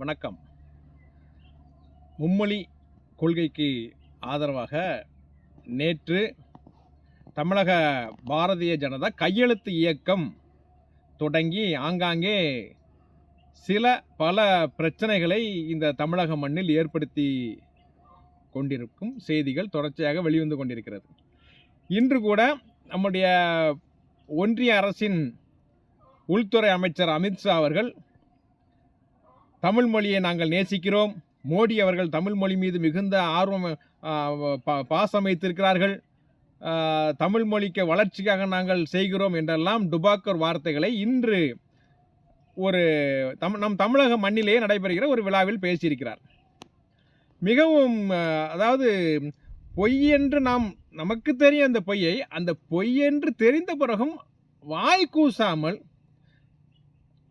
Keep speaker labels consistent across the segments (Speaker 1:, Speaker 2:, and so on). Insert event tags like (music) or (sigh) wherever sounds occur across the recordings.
Speaker 1: வணக்கம். மும்மொழி கொள்கைக்கு ஆதரவாக நேற்று தமிழக பாரதிய ஜனதா கையெழுத்து இயக்கம் தொடங்கி ஆங்காங்கே சில பல பிரச்சனைகளை இந்த தமிழக மண்ணில் ஏற்படுத்தி கொண்டிருக்கும் செய்திகள் தொடர்ச்சியாக வெளிவந்து கொண்டிருக்கிறது. இன்று கூட நம்முடைய ஒன்றிய அரசின் உள்துறை அமைச்சர் அமித்ஷா அவர்கள் தமிழ் மொழியை நாங்கள் நேசிக்கிறோம். மோடி அவர்கள் தமிழ் மொழி மீது மிகுந்த ஆர்வம் பா- பாசம் வைத்திருக்கிறார்கள். தமிழ் மொழிக்கு வளர்ச்சிக்காக நாங்கள் செய்கிறோம் என்றெல்லாம் டுபாக்கர் வார்த்தைகளை இன்று ஒரு தம் நம் தமிழக மண்ணிலேயே நடைபெறுகிற ஒரு விழாவில் பேசியிருக்கிறார். மிகவும் அதாவது பொய் என்று நாம் நமக்கு தெரியும் அந்த பொய்யை அந்த பொய் என்று தெரிந்த பிறகும் வாய் கூசாமல்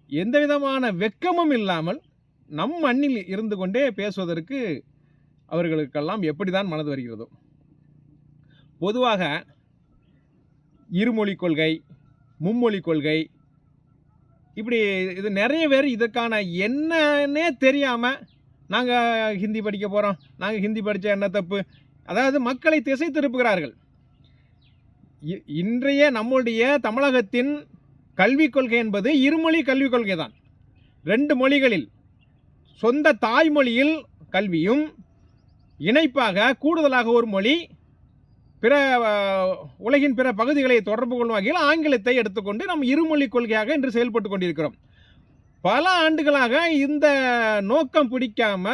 Speaker 1: எந்த விதமான வெட்கமும் இல்லாமல் நம் மண்ணில் இருந்து கொண்டே பேசுவதற்கு அவர்களுக்கெல்லாம் எப்படி தான் மனது வருகிறதோ. பொதுவாக இருமொழி கொள்கை மும்மொழி கொள்கை இப்படி இது நிறைய பேர் இதுக்கான என்னன்னே தெரியாமல் நாங்கள் ஹிந்தி படிக்க போகிறோம் நாங்கள் ஹிந்தி படித்த என்ன தப்பு? அதாவது மக்களை திசை திருப்புகிறார்கள். இ- இன்றைய நம்முடைய தமிழகத்தின் கல்விக் கொள்கை என்பது இருமொழி கல்விக் கொள்கை தான் ரெண்டு மொழிகளில் சொந்த தாய்மொழியில் கல்வியும் இணைப்பாக கூடுதலாக ஒரு மொழி பிற உலகின் பிற பகுதிகளை தொடர்பு கொள்ளும் வகையில் ஆங்கிலத்தை எடுத்துக்கொண்டு நம் இருமொழி கொள்கையாக இன்று செயல்பட்டு கொண்டிருக்கிறோம். பல ஆண்டுகளாக இந்த நோக்கம் பிடிக்காம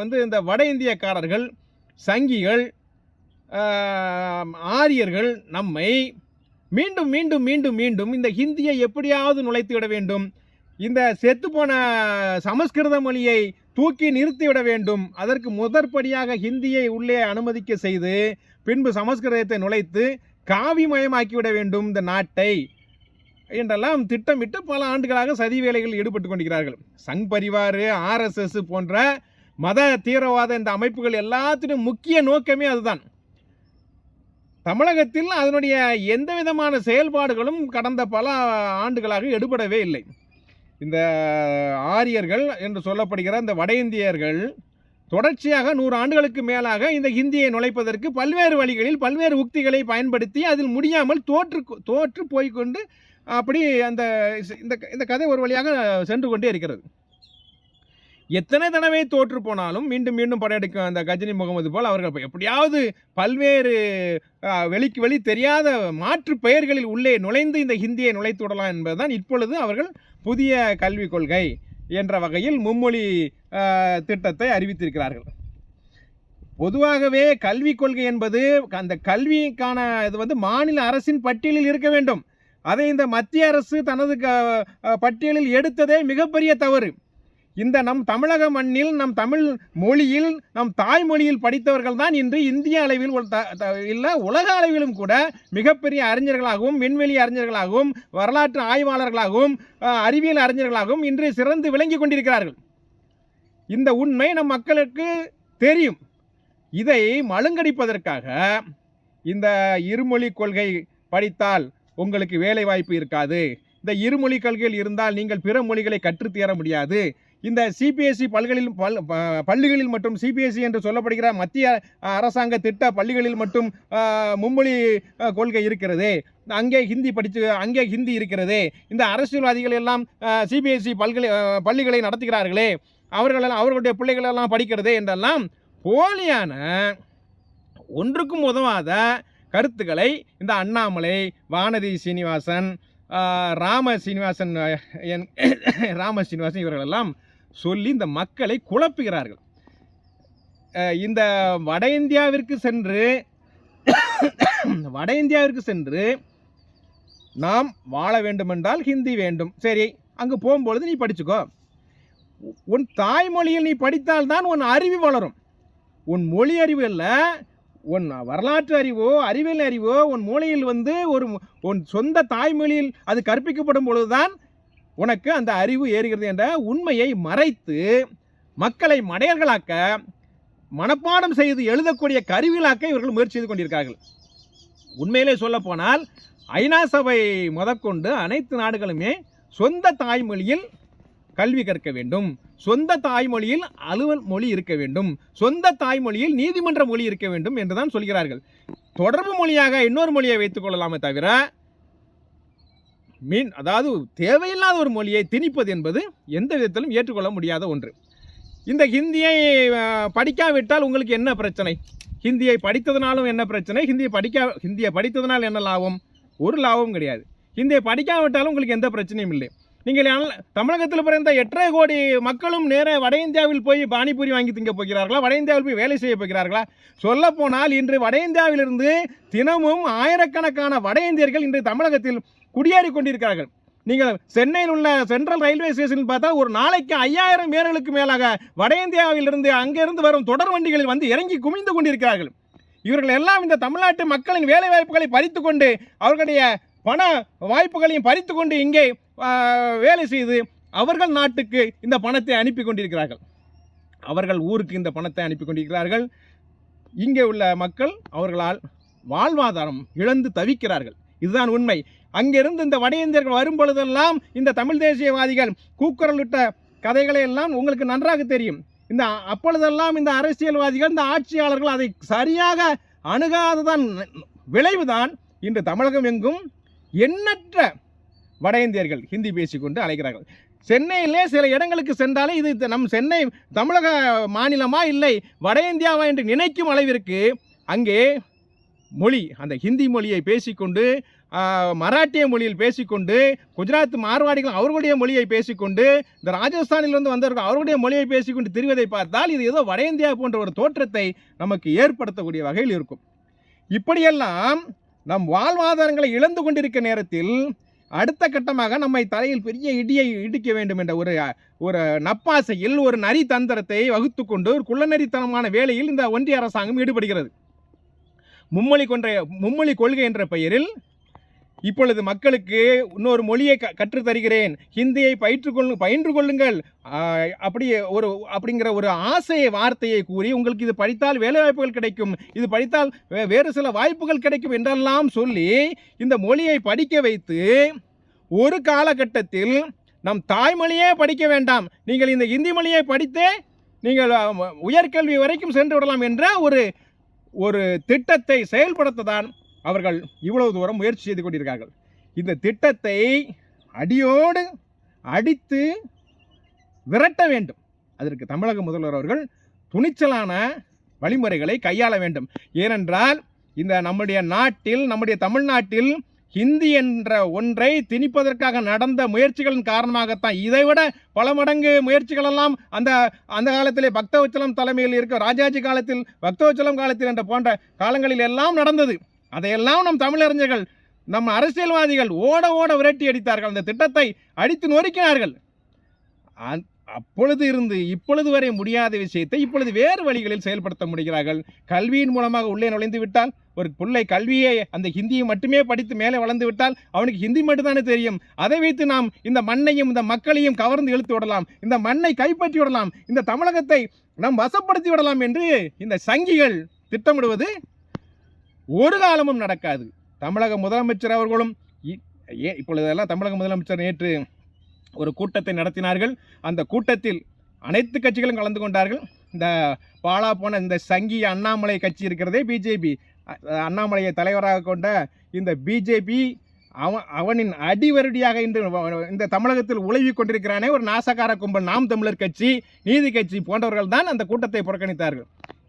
Speaker 1: வந்து இந்த வட இந்தியக்காரர்கள் சங்கிகள் ஆரியர்கள் நம்மை மீண்டும் மீண்டும் மீண்டும் மீண்டும் இந்த ஹிந்தியை எப்படியாவது நுழைத்து விட வேண்டும். இந்த செத்துப்போன சமஸ்கிருத மொழியை தூக்கி நிறுத்திவிட வேண்டும். அதற்கு முதற்படியாக ஹிந்தியை உள்ளே அனுமதிக்க செய்து பின்பு சமஸ்கிருதத்தை நுழைத்து காவிமயமாக்கிவிட வேண்டும் இந்த நாட்டை என்றெல்லாம் திட்டமிட்டு பல ஆண்டுகளாக சதி வேலைகளில் ஈடுபட்டு கொண்டிருக்கிறார்கள். சங் பரிவார் ஆர்எஸ்எஸ் போன்ற மத தீவிரவாத இந்த அமைப்புகள் எல்லாத்திலும் முக்கிய நோக்கமே அதுதான். தமிழகத்தில் அதனுடைய எந்த விதமான செயல்பாடுகளும் கடந்த பல ஆண்டுகளாக எடுபடவே இல்லை. இந்த ஆரியர்கள் என்று சொல்லப்படுகிற இந்த வட இந்தியர்கள் தொடர்ச்சியாக நூறு ஆண்டுகளுக்கு மேலாக இந்த ஹிந்தியை நுழைப்பதற்கு பல்வேறு வழிகளில் பல்வேறு உக்திகளை பயன்படுத்தி அதில் முடியாமல் தோற்று தோற்று போய்க்கொண்டு அப்படி அந்த இந்த இந்த கதை ஒரு வழியாக சென்று கொண்டே இருக்கிறது. எத்தனை தடவை தோற்று போனாலும் மீண்டும் மீண்டும் படையெடுக்கும் அந்த கஜினி முகமது போல் அவர்கள் எப்படியாவது பல்வேறு வெளிக்கு வெளி தெரியாத மாற்று பெயர்களில் உள்ளே நுழைந்து இந்த ஹிந்தியை நுழைத்து விடலாம் என்பதுதான் இப்பொழுது அவர்கள் புதிய கல்விக் கொள்கை என்ற வகையில் மும்மொழி திட்டத்தை அறிவித்திருக்கிறார்கள். பொதுவாகவே கல்விக் கொள்கை என்பது அந்த கல்விக்கான இது வந்து மாநில அரசின் பட்டியலில் இருக்க வேண்டும். அதை இந்த மத்திய அரசு தனது க- பட்டியலில் எடுத்ததே மிகப்பெரிய தவறு. இந்த நம் தமிழக மண்ணில் நம் தமிழ் மொழியில் நம் தாய்மொழியில் படித்தவர்கள் தான் இன்று இந்திய அளவில் ஒரு த- த- உலக அளவிலும் கூட மிகப்பெரிய அறிஞர்களாகவும் விண்வெளி அறிஞர்களாகவும் வரலாற்று ஆய்வாளர்களாகவும் அறிவியல் அறிஞர்களாகவும் இன்று சிறந்து விளங்கி கொண்டிருக்கிறார்கள். இந்த உண்மை நம் மக்களுக்கு தெரியும். இதை மழுங்கடிப்பதற்காக இந்த இருமொழி கொள்கை படித்தால் உங்களுக்கு வேலை வாய்ப்பு இருக்காது. இந்த இருமொழி கொள்கையில் இருந்தால் நீங்கள் பிற மொழிகளை கற்றுத்தேர முடியாது. இந்த சிபிஎஸ்சி பல்களில் பல் ப- பள்ளிகளில் மற்றும் சிபிஎஸ்சி என்று சொல்லப்படுகிற மத்திய அரசாங்க திட்ட பள்ளிகளில் மட்டும் மும்மொழி கொள்கை இருக்கிறது. அங்கே ஹிந்தி படித்து அங்கே ஹிந்தி இருக்கிறது. இந்த அரசியல்வாதிகள் எல்லாம் சிபிஎஸ்சி பல்கலை பள்ளிகளை நடத்துகிறார்களே. அவர்களெல்லாம் அவர்களுடைய பிள்ளைகளெல்லாம் படிக்கிறது என்றெல்லாம் போலியான ஒன்றுக்கும் உதவாத கருத்துக்களை இந்த அண்ணாமலை வானதி சீனிவாசன் ராம சீனிவாசன் என் ராம சீனிவாசன் இவர்களெல்லாம் சொல்லி இந்த மக்களை குழப்புகிறார்கள். இந்த வட இந்தியாவிற்கு சென்று (coughs) வட இந்தியாவிற்கு சென்று நாம் வாழ வேண்டுமென்றால் ஹிந்தி வேண்டும். சரி அங்கே போகும்பொழுது நீ படிச்சுக்கோ. உன் தாய்மொழியில் நீ படித்தால்தான் உன் அறிவு வளரும். உன் மொழி அறிவு இல்லை உன் வரலாற்று அறிவோ அறிவியல் அறிவோ உன் மூளையில் வந்து ஒரு உன் சொந்த தாய்மொழியில் அது கற்பிக்கப்படும் பொழுதுதான் உனக்கு அந்த அறிவு ஏறுகிறது என்ற உண்மையை மறைத்து மக்களை மடையர்களாக்க மனப்பாடம் செய்து எழுதக்கூடிய கருவிகளாக்க இவர்கள் முயற்சி செய்து கொண்டிருக்கிறார்கள். உண்மையிலே சொல்லப்போனால் ஐநா சபை முதற்கொண்டு அனைத்து நாடுகளுமே சொந்த தாய்மொழியில் கல்வி கற்க வேண்டும். சொந்த தாய்மொழியில் அலுவல் மொழி இருக்க வேண்டும். சொந்த தாய்மொழியில் நீதிமன்ற மொழி இருக்க வேண்டும் என்றுதான் சொல்கிறார்கள். தொடர்பு மொழியாக இன்னொரு மொழியை வைத்துக் கொள்ளலாமே தவிர மீன் அதாவது தேவையில்லாத ஒரு மொழியை திணிப்பது என்பது எந்த விதத்திலும் ஏற்றுக்கொள்ள முடியாத ஒன்று. இந்த ஹிந்தியை படிக்காவிட்டால் உங்களுக்கு என்ன பிரச்சனை? ஹிந்தியை படித்ததுனாலும் என்ன பிரச்சனை? ஹிந்தியை படிக்கா ஹிந்தியை படித்ததுனால் என்ன லாபம்? ஒரு லாபமும் கிடையாது. ஹிந்தியை படிக்காவிட்டாலும் உங்களுக்கு எந்த பிரச்சனையும் இல்லை. நீங்கள் தமிழகத்தில் பிறந்த எட்டரை கோடி மக்களும் நேர வட இந்தியாவில் போய் பானிபூரி வாங்கி திங்க போகிறார்களா? வட இந்தியாவில் போய் வேலை செய்ய போகிறார்களா? சொல்லப்போனால் இன்று வட இந்தியாவிலிருந்து தினமும் ஆயிரக்கணக்கான வட இந்தியர்கள் இன்று தமிழகத்தில் குடியேறி கொண்டிருக்கிறார்கள் நீங்கள் சென்னையில் உள்ள சென்ட்ரல் ரயில்வே ஸ்டேஷன் பார்த்தா ஒரு நாளைக்கு ஐயாயிரம் பேர்களுக்கு மேலாக வட இந்தியாவிலிருந்து அங்கிருந்து வரும் தொடர் வண்டிகளில் வந்து இறங்கி குமிந்து கொண்டிருக்கிறார்கள். இவர்கள் எல்லாம் இந்த தமிழ்நாட்டு மக்களின் வேலை வாய்ப்புகளை பறித்து கொண்டு அவர்களுடைய பண வாய்ப்புகளையும் பறித்து கொண்டு இங்கே வேலை செய்து அவர்கள் நாட்டுக்கு இந்த பணத்தை அனுப்பி கொண்டிருக்கிறார்கள். அவர்கள் ஊருக்கு இந்த பணத்தை அனுப்பி கொண்டிருக்கிறார்கள். இங்கே உள்ள மக்கள் அவர்களால் வாழ்வாதாரம் இழந்து தவிக்கிறார்கள். இதுதான் உண்மை. அங்கிருந்து இந்த வட இந்தியர்கள் வரும்பொழுதெல்லாம் இந்த தமிழ் தேசியவாதிகள் கூக்குரலிட்ட கதைகளை எல்லாம் உங்களுக்கு நன்றாக தெரியும். இந்த அப்பொழுதெல்லாம் இந்த அரசியல்வாதிகள் இந்த ஆட்சியாளர்கள் அதை சரியாக அணுகாததான் விளைவுதான் இன்று தமிழகம் எங்கும் எண்ணற்ற வட இந்தியர்கள் ஹிந்தி பேசிக்கொண்டு அழைக்கிறார்கள் சென்னையிலே சில இடங்களுக்கு சென்றாலே இது நம் சென்னை தமிழக மாநிலமா இல்லை வட இந்தியாவா என்று நினைக்கும் அளவிற்கு அங்கே மொழி அந்த ஹிந்தி மொழியை பேசிக்கொண்டு மராட்டிய மொழியில் பேசிக்கொண்டு குஜராத் மார்வாடிகள் அவர்களுடைய மொழியை பேசிக்கொண்டு இந்த ராஜஸ்தானிலிருந்து வந்தவர்கள் அவர்களுடைய மொழியை பேசிக்கொண்டு திரிவதை பார்த்தால் இது ஏதோ வட இந்தியா போன்ற ஒரு தோற்றத்தை நமக்கு ஏற்படுத்தக்கூடிய வகையில் இருக்கும். இப்படியெல்லாம் நம் வாழ்வாதாரங்களை இழந்து கொண்டிருக்க நேரத்தில் அடுத்த கட்டமாக நம்மை தலையில் பெரிய இடியை இடிக்க வேண்டும் என்ற ஒரு ஒரு நப்பாசையில் ஒரு நரி தந்திரத்தை வகுத்து கொண்டு ஒரு குள்ளநரித்தனமான வேலையில் இந்த ஒன்றிய அரசாங்கம் ஈடுபடுகிறது. மும்மொழி கொன்ற மும்மொழி கொள்கை என்ற பெயரில் இப்பொழுது மக்களுக்கு இன்னொரு மொழியை க கற்றுத் தருகிறேன் ஹிந்தியை பயிற்றுக்கொள்ளு பயின்று கொள்ளுங்கள். அப்படி ஒரு அப்படிங்கிற ஒரு ஆசையை வார்த்தையை கூறி உங்களுக்கு இது படித்தால் வேலை வாய்ப்புகள் கிடைக்கும். இது படித்தால் வே- வேறு சில வாய்ப்புகள் கிடைக்கும் என்றெல்லாம் சொல்லி இந்த மொழியை படிக்க வைத்து ஒரு காலகட்டத்தில் நம் தாய்மொழியே படிக்க வேண்டாம். நீங்கள் இந்த இந்தி மொழியை படித்தே நீங்கள் உயர்கல்வி வரைக்கும் சென்று விடலாம் என்ற ஒரு ஒரு திட்டத்தை செயல்படுத்ததான் அவர்கள் இவ்வளவு தூரம் முயற்சி செய்து கொண்டிருக்கார்கள் இந்த திட்டத்தை அடியோடு அடித்து விரட்ட வேண்டும். அதற்கு தமிழக முதல்வர் அவர்கள் துணிச்சலான வழிமுறைகளை கையாள வேண்டும். ஏனென்றால் இந்த நம்முடைய நாட்டில் நம்முடைய தமிழ்நாட்டில் ஹிந்தி என்ற ஒன்றை திணிப்பதற்காக நடந்த முயற்சிகளின் காரணமாகத்தான் இதைவிட பல மடங்கு முயற்சிகளெல்லாம் அந்த அந்த காலத்திலே பக்தவச்சலம் தலைமையில் இருக்க ராஜாஜி காலத்தில் பக்தவச்சலம் காலத்தில் என்ற போன்ற காலங்களில் எல்லாம் நடந்தது. அதையெல்லாம் நம் தமிழறிஞர்கள் நம் அரசியல்வாதிகள் ஓட ஓட விரட்டி அடித்தார்கள். அந்த திட்டத்தை அடித்து நொறுக்கினார்கள். அ- அப்பொழுது இருந்து இப்பொழுது வரை முடியாத விஷயத்தை இப்பொழுது வேறு வழிகளில் செயல்படுத்த முடிகிறார்கள். கல்வியின் மூலமாக உள்ளே நுழைந்து விட்டால் ஒரு பிள்ளை கல்வியை அந்த ஹிந்தியை மட்டுமே படித்து மேலே வளர்ந்து விட்டால் அவனுக்கு ஹிந்தி மட்டும்தானே தெரியும். அதை வைத்து நாம் இந்த மண்ணையும் இந்த மக்களையும் கவர்ந்து இழுத்து விடலாம். இந்த மண்ணை கைப்பற்றி விடலாம். இந்த தமிழகத்தை நாம் வசப்படுத்தி விடலாம் என்று இந்த சங்கிகள் திட்டமிடுவது ஒரு காலமும் நடக்காது. தமிழக முதலமைச்சர் அவர்களும் இ- இப்பொழுதெல்லாம் தமிழக முதலமைச்சர் நேற்று ஒரு கூட்டத்தை நடத்தினார்கள். அந்த கூட்டத்தில் அனைத்து கட்சிகளும் கலந்து கொண்டார்கள். இந்த பாலா போன இந்த சங்கி அண்ணாமலை கட்சி இருக்கிறதே பிஜேபி அண்ணாமலையை தலைவராக கொண்ட இந்த பிஜேபி அவன் அவனின் அடிவருடியாக இன்று இந்த தமிழகத்தில் உழவி கொண்டிருக்கிறானே. ஒரு நாசகார கும்பல் நாம் தமிழர் கட்சி நீதி கட்சி போன்றவர்கள் தான் அந்த கூட்டத்தை புறக்கணித்தார்கள்.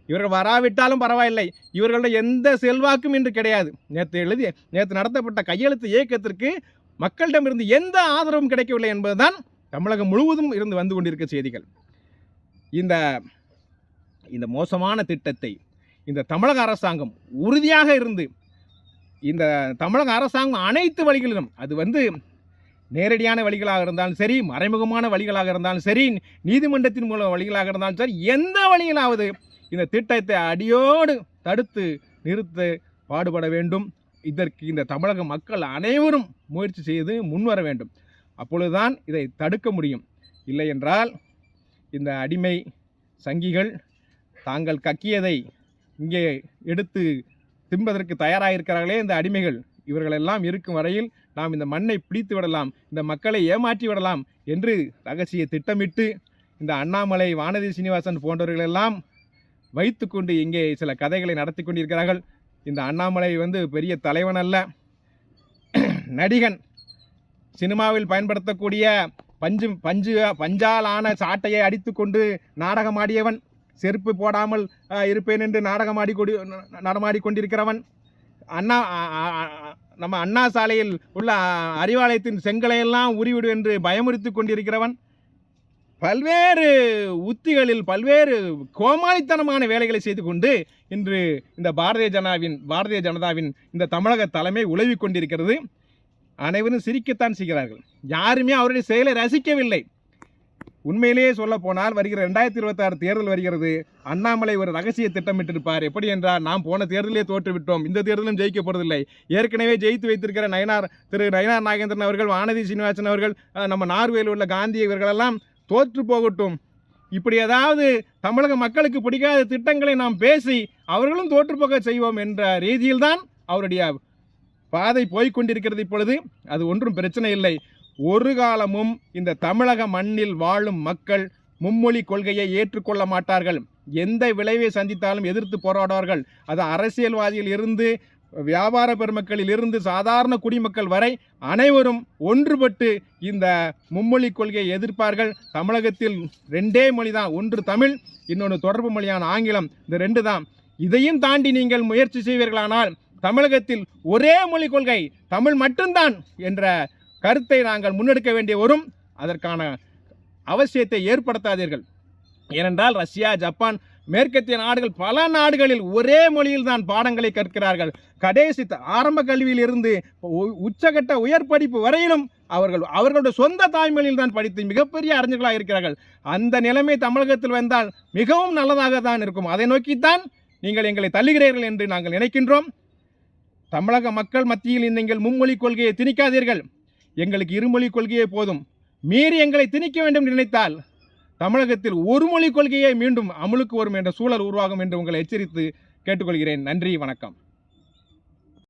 Speaker 1: இவர்கள் வராவிட்டாலும் பரவாயில்லை. இவர்களுடைய எந்த செல்வாக்கும் இன்று கிடையாது. நேற்று எழுதி நேற்று நடத்தப்பட்ட கையெழுத்து இயக்கத்திற்கு மக்களிடமிருந்து எந்த ஆதரவும் கிடைக்கவில்லை என்பதுதான் தமிழகம் முழுவதும் இருந்து வந்து கொண்டிருக்க செய்திகள். இந்த இந்த மோசமான திட்டத்தை இந்த தமிழக அரசாங்கம் உறுதியாக இருந்து இந்த தமிழக அரசாங்கம் அனைத்து வழிகளிலும் அது வந்து நேரடியான வழிகளாக இருந்தாலும் சரி மறைமுகமான வழிகளாக இருந்தாலும் சரி நீதிமன்றத்தின் மூலம் வழிகளாக இருந்தாலும் சரி எந்த வழியிலாவது இந்த திட்டத்தை அடியோடு தடுத்து நிறுத்த பாடுபட வேண்டும். இதற்கு இந்த தமிழக மக்கள் அனைவரும் முயற்சி செய்து முன்வர வேண்டும். அப்பொழுதுதான் இதை தடுக்க முடியும். இல்லை என்றால் இந்த அடிமை சங்கிகள் தாங்கள் கக்கியதை இங்கே எடுத்து திம்பதற்கு தயாராக இருக்கிறார்களே இந்த அடிமைகள். இவர்களெல்லாம் இருக்கும் வரையில் நாம் இந்த மண்ணை பிடித்து விடலாம் இந்த மக்களை ஏமாற்றி விடலாம் என்று ரகசிய திட்டமிட்டு இந்த அண்ணாமலை வானதி சீனிவாசன் போன்றவர்களெல்லாம் வைத்துக்கொண்டு இங்கே சில கதைகளை நடத்தி கொண்டிருக்கிறார்கள். இந்த அண்ணாமலை வந்து பெரிய தலைவன் அல்ல. நடிகன். சினிமாவில் பயன்படுத்தக்கூடிய பஞ்சு பஞ்சு பஞ்சால் ஆன சாட்டையை அடித்துக்கொண்டு நாடகமாடியவன். செருப்பு போடாமல் இருப்பேன் என்று நாடகமாடி கொடி நடமாடி கொண்டிருக்கிறவன். அண்ணா நம்ம அண்ணா சாலையில் உள்ள அறிவாலயத்தின் செங்கலையெல்லாம் உரிவிடு என்று பயமுறுத்தி கொண்டிருக்கிறவன். பல்வேறு உத்திகளில் பல்வேறு கோமாளித்தனமான வேலைகளை செய்து கொண்டு இன்று இந்த பாரதிய ஜனாவின் பாரதிய ஜனதாவின் இந்த தமிழக தலைமை உழவி கொண்டிருக்கிறது. அனைவரும் சிரிக்கத்தான் செய்கிறார்கள். யாருமே அவருடைய செயலை ரசிக்கவில்லை. உண்மையிலேயே சொல்ல போனால் வருகிற ரெண்டாயிரத்தி இருபத்தாறு தேர்தல் வருகிறது. அண்ணாமலை ஒரு ரகசிய திட்டமிட்டிருப்பார். எப்படி என்றால் நாம் போன தேர்தலே தோற்றுவிட்டோம். இந்த தேர்தலும் ஜெயிக்கப்படுவதில்லை ஏற்கனவே ஜெயித்து வைத்திருக்கிற நயனார் திரு நயனார் நாகேந்திரன் அவர்கள் வானதி சீனிவாசன் அவர்கள் நம்ம நார்வேயில் உள்ள காந்தி இவர்களெல்லாம் தோற்று போகட்டும். இப்படி ஏதாவது தமிழக மக்களுக்கு பிடிக்காத திட்டங்களை நாம் பேசி அவர்களும் தோற்று போக செய்வோம் என்ற ரீதியில்தான் அவருடைய பாதை போய்கொண்டிருக்கிறது இப்பொழுது. அது ஒன்றும் பிரச்சனை இல்லை. ஒரு காலமும் இந்த தமிழக மண்ணில் வாழும் மக்கள் மும்மொழி கொள்கையை ஏற்றுக்கொள்ள மாட்டார்கள். எந்த விளைவை சந்தித்தாலும் எதிர்த்து போராடுவார்கள். அது அரசியல்வாதியில் இருந்து வியாபார பெருமக்களில் இருந்து சாதாரண குடிமக்கள் வரை அனைவரும் ஒன்றுபட்டு இந்த மும்மொழி கொள்கையை எதிர்ப்பார்கள். தமிழகத்தில் ரெண்டே மொழி தான் ஒன்று தமிழ் இன்னொன்று தொடர்பு மொழியான ஆங்கிலம். இந்த ரெண்டு தான். இதையும் தாண்டி நீங்கள் முயற்சி செய்வீர்களானால் தமிழகத்தில் ஒரே மொழி கொள்கை தமிழ் மட்டும்தான் என்ற கருத்தை நாங்கள் முன்னெடுக்க வேண்டிய வரும். அதற்கான அவசியத்தை ஏற்படுத்தாதீர்கள். ஏனென்றால் ரஷ்யா ஜப்பான் மேற்கத்திய நாடுகள் பல நாடுகளில் ஒரே மொழியில் தான் பாடங்களை கற்கிறார்கள். கடைசி த- ஆரம்ப கல்வியில் இருந்து உ- உச்சகட்ட உயர் படிப்பு வரையிலும் அவர்கள் அவர்களுடைய சொந்த தாய்மொழியில் தான் படித்து மிகப்பெரிய அறிஞர்களாக இருக்கிறார்கள். அந்த நிலைமை தமிழகத்தில் வந்தால் மிகவும் நல்லதாக தான் இருக்கும். அதை நோக்கித்தான் நீங்கள் எங்களை தள்ளுகிறீர்கள் என்று நாங்கள் நினைக்கின்றோம். தமிழக மக்கள் மத்தியில் நீங்கள் மும்மொழி கொள்கையை திணிக்காதீர்கள். எங்களுக்கு இருமொழி கொள்கையே போதும். மீறி எங்களை திணிக்க வேண்டும் என்று நினைத்தால் தமிழகத்தில் ஒரு மொழி கொள்கையை மீண்டும் அமலுக்கு வரும் என்ற சூழல் உருவாகும் என்று உங்களை எச்சரித்து கேட்டுக்கொள்கிறேன். நன்றி வணக்கம்.